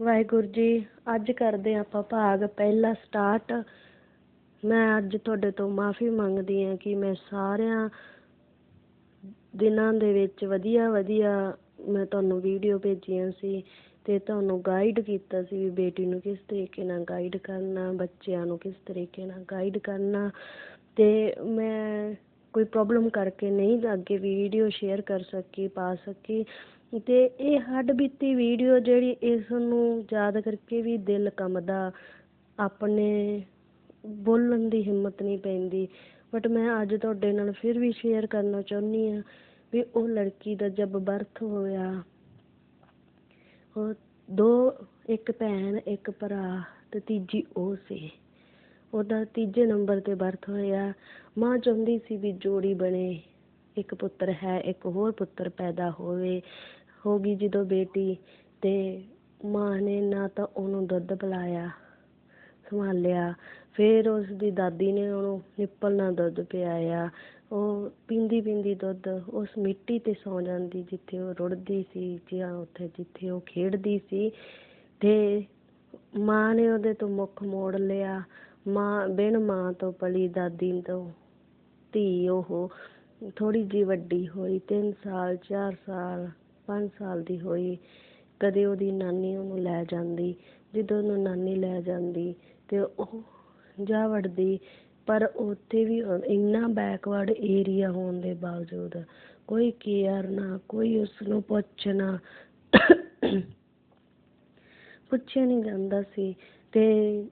ਵਾਹਿਗੁਰੂ ਜੀ, ਅੱਜ ਕਰਦੇ ਹਾਂ ਆਪਾਂ ਭਾਗ, ਪਹਿਲਾ ਸਟਾਰਟ ਮੈਂ ਅੱਜ ਤੁਹਾਡੇ ਤੋਂ ਮਾਫ਼ੀ ਮੰਗਦੀ ਹਾਂ ਕਿ ਮੈਂ ਸਾਰਿਆਂ ਦਿਨਾਂ ਦੇ ਵਿੱਚ ਵਧੀਆ ਵਧੀਆ ਮੈਂ ਤੁਹਾਨੂੰ ਵੀਡੀਓ ਭੇਜੀਆਂ ਸੀ ਅਤੇ ਤੁਹਾਨੂੰ ਗਾਈਡ ਕੀਤਾ ਸੀ ਵੀ ਬੇਟੀ ਨੂੰ ਕਿਸ ਤਰੀਕੇ ਨਾਲ ਗਾਈਡ ਕਰਨਾ, ਬੱਚਿਆਂ ਨੂੰ ਕਿਸ ਤਰੀਕੇ ਨਾਲ ਗਾਈਡ ਕਰਨਾ। ਅਤੇ ਮੈਂ ਕੋਈ ਪ੍ਰੋਬਲਮ ਕਰਕੇ ਨਹੀਂ ਅੱਗੇ ਵੀਡੀਓ ਸ਼ੇਅਰ ਕਰ ਸਕੀ, ਪਾ ਸਕੀ ਅਤੇ ਇਹ ਹੱਡ ਬੀਤੀ ਵੀਡੀਓ ਜਿਹੜੀ ਇਸ ਨੂੰ ਯਾਦ ਕਰਕੇ ਵੀ ਦਿਲ ਕੰਬਦਾ, ਆਪਣੇ ਬੋਲਣ ਦੀ ਹਿੰਮਤ ਨਹੀਂ ਪੈਂਦੀ। ਬਟ ਮੈਂ ਅੱਜ ਤੁਹਾਡੇ ਨਾਲ ਫਿਰ ਵੀ ਸ਼ੇਅਰ ਕਰਨਾ ਚਾਹੁੰਦੀ ਹਾਂ ਵੀ ਉਹ ਲੜਕੀ ਦਾ ਜਦ ਬਰਥ ਹੋਇਆ, ਉਹ ਦੋ, ਇੱਕ ਭੈਣ, ਇੱਕ ਭਰਾ ਅਤੇ ਤੀਜੀ ਉਹ ਸੀ। ਉਹਦਾ ਤੀਜੇ ਨੰਬਰ 'ਤੇ ਬਰਥ ਹੋਇਆ। ਮਾਂ ਚਾਹੁੰਦੀ ਸੀ ਵੀ ਜੋੜੀ ਬਣੇ। ਇੱਕ ਪੁੱਤਰ ਹੈ, ਇੱਕ ਹੋਰ ਪੁੱਤਰ ਪੈਦਾ ਹੋਵੇ। ਹੋ ਗਈ ਜਦੋਂ ਬੇਟੀ ਅਤੇ ਮਾਂ ਨੇ ਨਾ ਤਾਂ ਉਹਨੂੰ ਦੁੱਧ ਪਿਲਾਇਆ, ਸੰਭਾਲਿਆ। ਫਿਰ ਉਸਦੀ ਦਾਦੀ ਨੇ ਉਹਨੂੰ ਨਿੱਪਲ ਨਾਲ ਦੁੱਧ ਪਿਆਇਆ। ਉਹ ਪੀਂਦੀ ਪੀਂਦੀ ਦੁੱਧ ਉਸ ਮਿੱਟੀ 'ਤੇ ਸੌਂ ਜਾਂਦੀ ਜਿੱਥੇ ਉਹ ਰੁੜਦੀ ਸੀ ਜਾਂ ਉੱਥੇ ਜਿੱਥੇ ਉਹ ਖੇਡਦੀ ਸੀ। ਤੇ ਮਾਂ ਨੇ ਉਹਦੇ ਤੋਂ ਮੁੱਖ ਮੋੜ ਲਿਆ। ਮਾਂ, ਬਿਨ ਮਾਂ ਤੋਂ ਪਲੀ ਦਾਦੀ ਤੋਂ ਧੀ ਉਹ ਥੋੜ੍ਹੀ ਜਿਹੀ ਵੱਡੀ ਹੋਈ, ਤਿੰਨ ਸਾਲ, ਚਾਰ ਸਾਲ, ਪੰਜ ਸਾਲ ਦੀ ਹੋਈ। ਕਦੇ ਉਹਦੀ ਨਾਨੀ ਉਹਨੂੰ ਲੈ ਜਾਂਦੀ, ਜਦੋਂ ਉਹਨੂੰ ਨਾਨੀ ਲੈ ਜਾਂਦੀ ਅਤੇ ਉਹ ਜਾ ਵੜਦੀ, ਪਰ ਉੱਥੇ ਵੀ ਇੰਨਾ ਬੈਕਵਰਡ ਏਰੀਆ ਹੋਣ ਦੇ ਬਾਵਜੂਦ ਕੋਈ ਕੇਅਰ ਨਾ, ਕੋਈ ਉਸਨੂੰ ਪੁੱਛਣਾ, ਪੁੱਛਿਆ ਨਹੀਂ ਜਾਂਦਾ ਸੀ ਅਤੇ